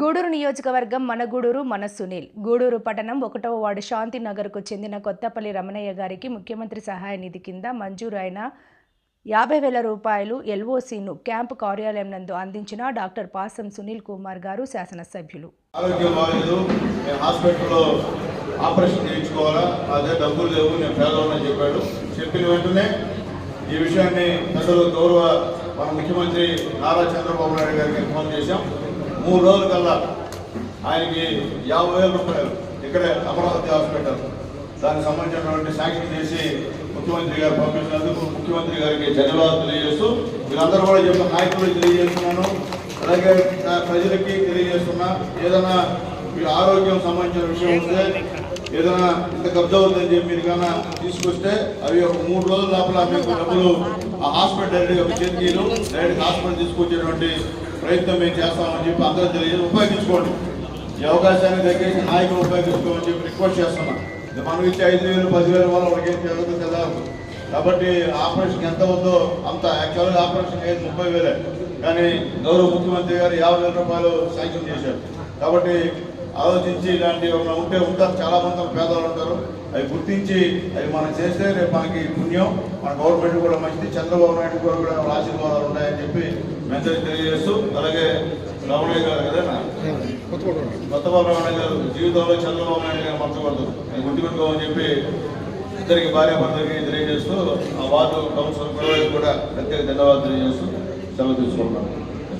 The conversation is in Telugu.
గూడూరు నియోజకవర్గం మన గూడూరు మన సునీల్. గూడూరు పట్టణం ఒకటవ వార్డు శాంతినగర్కు చెందిన కొత్తపల్లి రమణయ్య గారికి ముఖ్యమంత్రి సహాయ నిధి కింద మంజూరైన యాభై వేల రూపాయలు ఎల్ఓసిను క్యాంపు కార్యాలయం నందు అందించిన డాక్టర్ పాసం సునీల్ కుమార్ గారు శాసనసభ్యులు. ఆపరేషన్ చేయించుకోవాలా? అదే డబ్బులు లేవు నేను పేదవాళ్ళని చెప్పాడు. చెప్పిన వెంటనే ఈ విషయాన్ని పెద్దలు గౌరవ మన ముఖ్యమంత్రి నారా చంద్రబాబు నాయుడు గారికి ఇన్ఫార్మ్ చేశాం. మూడు రోజుల కల్లా ఆయనకి యాభై వేల రూపాయలు ఇక్కడే అమరావతి హాస్పిటల్. దానికి సంబంధించినటువంటి శాంక్షన్ చేసి ముఖ్యమంత్రి గారు పంపించినందుకు ముఖ్యమంత్రి గారికి ధన్యవాదాలు తెలియజేస్తూ వీళ్ళందరూ కూడా చెప్పిన నాయకులు తెలియజేస్తున్నాను. అలాగే ప్రజలకి తెలియజేస్తున్నా. ఏదైనా మీ ఆరోగ్యం సంబంధించిన విషయం ఉంటే ఏదైనా ఇంత కబ్జా అవుతుందని చెప్పి మీరు కన్నా తీసుకొస్తే అవి ఒక మూడు రోజుల లోపల మీకు డబ్బులు ఆ హాస్పిటల్ డైరెక్ట్గా మీ చేతికి డైరెక్ట్ హాస్పిటల్ తీసుకొచ్చేటువంటి ప్రయత్నం మేము చేస్తామని చెప్పి అందరూ తెలియజేసి ఉపయోగించుకోండి. ఈ అవకాశాన్ని దయచేసి నాయకులు ఉపయోగించుకోమని చెప్పి రిక్వెస్ట్ చేస్తున్నాం. మనం ఇచ్చే ఐదు వేలు పదివేల వల్ల వాళ్ళకి ఏం జరుగుతుంది కదా కాబట్టి ఆపరేషన్ ఎంత ఉందో అంత యాక్చువల్గా ఆపరేషన్ అయ్యేది ముప్పై వేలే. కానీ గౌరవ ముఖ్యమంత్రి గారు యాభై వేల రూపాయలు శాంక్షన్ చేశారు. కాబట్టి ఆలోచించి ఇలాంటి ఏమైనా ఉంటే ఉంటారు చాలా మంది పేదవాళ్ళు ఉంటారు. అవి గుర్తించి అవి మనం చేస్తే రేపు మనకి పుణ్యం. మన గవర్నమెంట్ కూడా మంచిది. చంద్రబాబు నాయుడు కూడా కూడా ఆశీర్వాదాలు ఉన్నాయని చెప్పి మెసేజ్ తెలియజేస్తూ అలాగే రమణయ్య గారు కదేనా కొత్తబాబు రమణయ్య గారు జీవితంలో చంద్రబాబు నాయుడు గారు మర్చకూడదు. అది గుర్తుపెట్టుకోమని చెప్పి ఇద్దరికి భార్య భర్తకి తెలియజేస్తూ ఆ వార్డు కౌన్సిలర్ కూడా ప్రత్యేక ధన్యవాదాలు తెలియజేస్తూ సెలవు తీసుకుంటున్నాను.